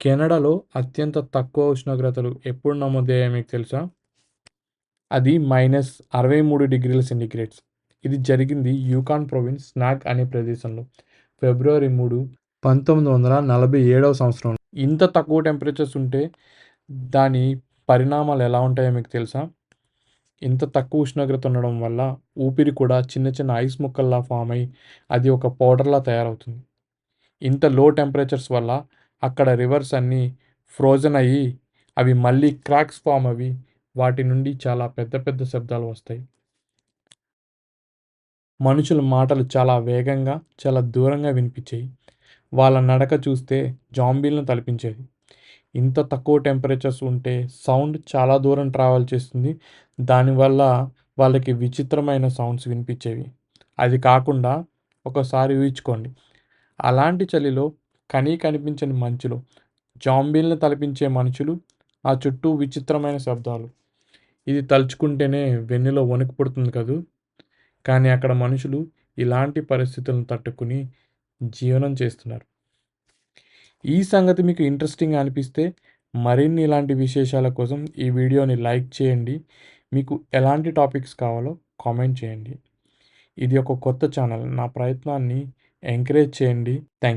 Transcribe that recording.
కెనడాలో అత్యంత తక్కువ ఉష్ణోగ్రతలు ఎప్పుడు నమోదయ్యాయో మీకు తెలుసా? అది మైనస్ అరవై మూడు డిగ్రీల సెంటిగ్రేడ్స్. ఇది జరిగింది యూకాన్ ప్రొవిన్స్ స్నాక్ అనే ప్రదేశంలో. ఫిబ్రవరి మూడు పంతొమ్మిది వందల నలభై ఏడవ సంవత్సరం. ఇంత తక్కువ టెంపరేచర్స్ ఉంటే దాని పరిణామాలు ఎలా ఉంటాయో మీకు తెలుసా? ఇంత తక్కువ ఉష్ణోగ్రత ఉండడం వల్ల ఊపిరి కూడా చిన్న చిన్న ఐస్ ముక్కల్లా ఫామ్ అయ్యి అది ఒక పౌడర్లా తయారవుతుంది. ఇంత లో టెంపరేచర్స్ వల్ల అక్కడ రివర్స్ అన్నీ ఫ్రోజన్ అయ్యి అవి మళ్ళీ క్రాక్స్ ఫామ్ అవి వాటి నుండి చాలా పెద్ద పెద్ద శబ్దాలు వస్తాయి. మనుషుల మాటలు చాలా వేగంగా చాలా దూరంగా వినిపించాయి. వాళ్ళ నడక చూస్తే జాంబీలను తలపించేది. ఇంత తక్కువ టెంపరేచర్స్ ఉంటే సౌండ్ చాలా దూరం ట్రావెల్ చేస్తుంది. దానివల్ల వాళ్ళకి విచిత్రమైన సౌండ్స్ వినిపించేవి. అది కాకుండా ఒకసారి ఊహించుకోండి. అలాంటి చలిలో కనీ కనిపించని మంచులో జాంబీలను తలపించే మనుషులు ఆ చుట్టూ విచిత్రమైన శబ్దాలు. ఇది తలుచుకుంటేనే వెన్నులో వణుకు పుడుతుంది కదూ? కానీ అక్కడ మనుషులు ఇలాంటి పరిస్థితులను తట్టుకుని జీవనం చేస్తున్నారు. ఈ సంగతి మీకు ఇంట్రెస్టింగ్ అనిపిస్తే మరిన్ని ఇలాంటి విశేషాల కోసం ఈ వీడియోని లైక్ చేయండి. మీకు ఎలాంటి టాపిక్స్ కావాలో కామెంట్ చేయండి. ఇది ఒక కొత్త ఛానల్. నా ప్రయత్నాన్ని ఎంకరేజ్ చేయండి. థ్యాంక్